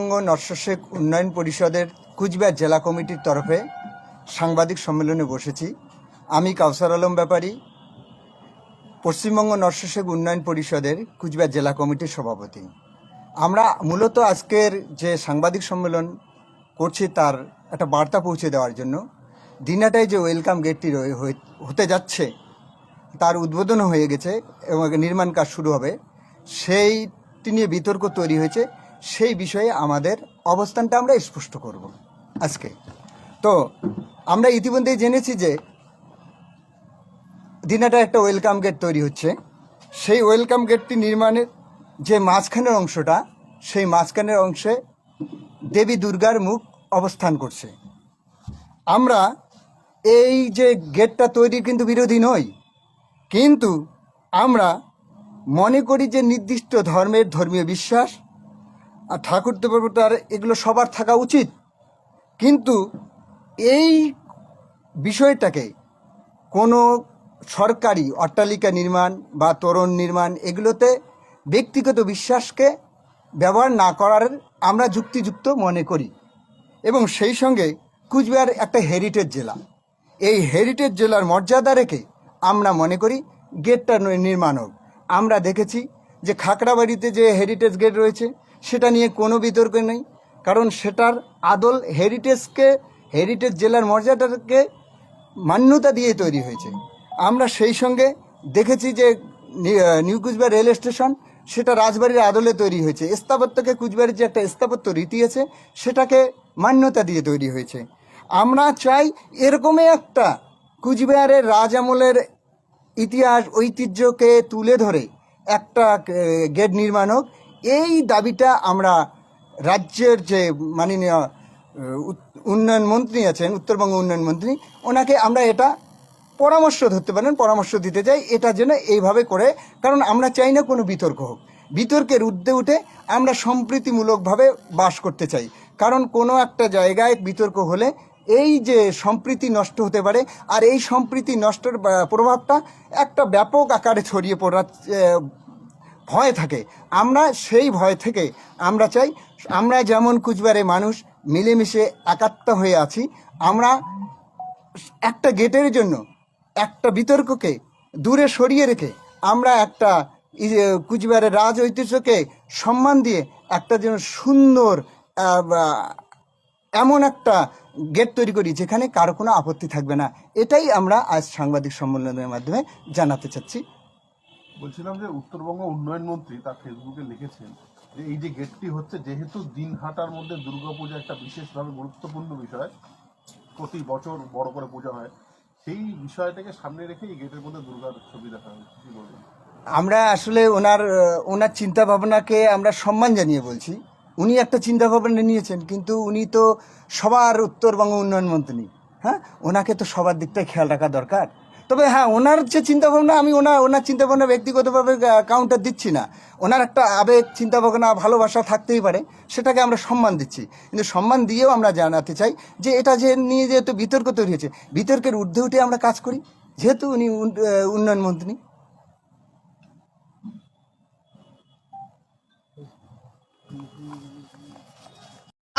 পশ্চিমবঙ্গ নরসশেক উন্নয়ন পরিষদের কুচবিহার জেলা কমিটির তরফে সাংবাদিক সম্মেলনে বসেছি। আমি কাউসার আলম ব্যাপারী, পশ্চিমবঙ্গ নরসশেক উন্নয়ন পরিষদের কুচবিহার জেলা কমিটির সভাপতি। আমরা মূলত আজকের যে সাংবাদিক সম্মেলন করছি তার একটা বার্তা পৌঁছে দেওয়ার জন্য দিনাটায় যে ওয়েলকাম গেটটি হতে যাচ্ছে, তার উদ্বোধন হয়ে গেছে এবং নির্মাণ কাজ শুরু হবে, সেইটি নিয়ে বিতর্ক তৈরি হয়েছে। সেই বিষয়ে আমাদের অবস্থানটা আমরা স্পষ্ট করব আজকে। তো, আমরা ইতিমধ্যেই জেনেছি যে দিনাটা একটা ওয়েলকাম গেট তৈরি হচ্ছে। সেই ওয়েলকাম গেটটি নির্মাণের যে মাঝখানের অংশটা, সেই মাঝখানের অংশে দেবী দুর্গার মুখ অবস্থান করছে। আমরা এই যে গেটটা তৈরির কিন্তু বিরোধী নই, কিন্তু আমরা মনে করি যে নির্দিষ্ট ধর্মের ধর্মীয় বিশ্বাস আর ঠাকুর দেবতার এগুলো সবার থাকা উচিত। কিন্তু এই বিষয়টাকে কোনো সরকারি অট্টালিকা নির্মাণ বা তোরণ নির্মাণ এগুলোতে ব্যক্তিগত বিশ্বাসকে ব্যবহার না করার আমরা যুক্তিযুক্ত মনে করি। এবং সেই সঙ্গে কুচবিহার একটা হেরিটেজ জেলা। এই হেরিটেজ জেলার মর্যাদা রেখে আমরা মনে করি গেটটা নির্মাণ হোক। আমরা দেখেছি যে খাকড়াবাড়িতে যে হেরিটেজ গেট রয়েছে সেটা নিয়ে কোনো বিতর্ক নেই। কারণ সেটার আদল হেরিটেজকে, হেরিটেজ জেলার মর্যাদাকে মান্যতা দিয়ে তৈরি হয়েছে। আমরা সেই সঙ্গে দেখেছি যে নিউ কুচবিহার রেল স্টেশন সেটা রাজবাড়ির আদলে তৈরি হয়েছে। স্থাপত্যকে কুচবিহারের যে একটা স্থাপত্য রীতি আছে, সেটাকে মান্যতা দিয়ে তৈরি হয়েছে। আমরা চাই এরকমই একটা কুচবিহারের রাজ আমলের ইতিহাস, ঐতিহ্যকে তুলে ধরে একটা গেট নির্মাণ হোক এই দাবিটা আমরা রাজ্যের যে মাননীয় উন্নয়ন মন্ত্রী আছেন উত্তরবঙ্গ উন্নয়ন মন্ত্রী ওনাকে আমরা এটা পরামর্শ ধরতে পারেন পরামর্শ দিতে চাই এটা যেন এইভাবে করে কারণ আমরা চাই না কোনো বিতর্ক হোক। বিতর্কের ঊর্ধ্বে উঠে আমরা সম্প্রীতিমূলকভাবে বাস করতে চাই। কারণ কোনো একটা জায়গায় বিতর্ক হলে এই যে সম্প্রীতি নষ্ট হতে পারে আর এই সম্প্রীতি নষ্টের প্রভাবটা একটা ব্যাপক আকারে ছড়িয়ে আহ, ভয় থাকে। আমরা সেই ভয় থেকে আমরা চাই, আমরা যেমন কুচবিহারে মানুষ, মিলেমিশে একাত্ম হয়ে আছি, আমরা একটা গেটের জন্য, একটা বিতর্ককে দূরে সরিয়ে রেখে, আমরা একটা কুচবিহারের রাজ ঐতিহ্যকে সম্মান দিয়ে একটা যেন সুন্দর এমন একটা গেট তৈরি করি যেখানে কারও কোনো আপত্তি থাকবে না। এটাই আমরা আজ সাংবাদিক সম্মেলনের মাধ্যমে জানাতে চাচ্ছি। বলছিলাম যে উত্তরবঙ্গ উন্নয়ন মন্ত্রী তার ফেসবুকে লিখেছেন যে এই যে গেটটি হচ্ছে, যেহেতু দিনহাটার মধ্যে দুর্গাপূজা একটা বিশেষভাবে গুরুত্বপূর্ণ বিষয়, প্রতি বছর বড় করে পূজা হয়, সেই বিষয়টাকে সামনে রেখে এই গেটের মধ্যে দুর্গার ছবি দেখা হয়েছে কি বলবেন? আমরা আসলে ওনার ওনার চিন্তা ভাবনাকে আমরা সম্মান জানিয়ে বলছি। উনি একটা চিন্তা ভাবনা নিয়েছেন, কিন্তু উনি তো সবার উত্তরবঙ্গ উন্নয়ন মন্ত্রী। হ্যাঁ? ওনাকে তো সবার দিকটাই খেয়াল রাখা দরকার। তবে হ্যাঁ ওনার যে চিন্তা ভাবনা আমি ওনার ওনার চিন্তা ভাবনা ব্যক্তিগতভাবে কাউন্টার দিচ্ছি না। ওনার একটা আবেগ চিন্তা ভাবনা ভালোবাসা থাকতেই পারে, সেটাকে আমরা সম্মান দিচ্ছি। কিন্তু সম্মান দিয়েও আমরা জানাতে চাই যে এটা যে নিয়ে যেহেতু বিতর্ক তৈরি হয়েছে, বিতর্কের ঊর্ধ্বে উঠে আমরা কাজ করি। যেহেতু উনি উন্নয়নমন্ত্রী উন্নয়ন মন্ত্রী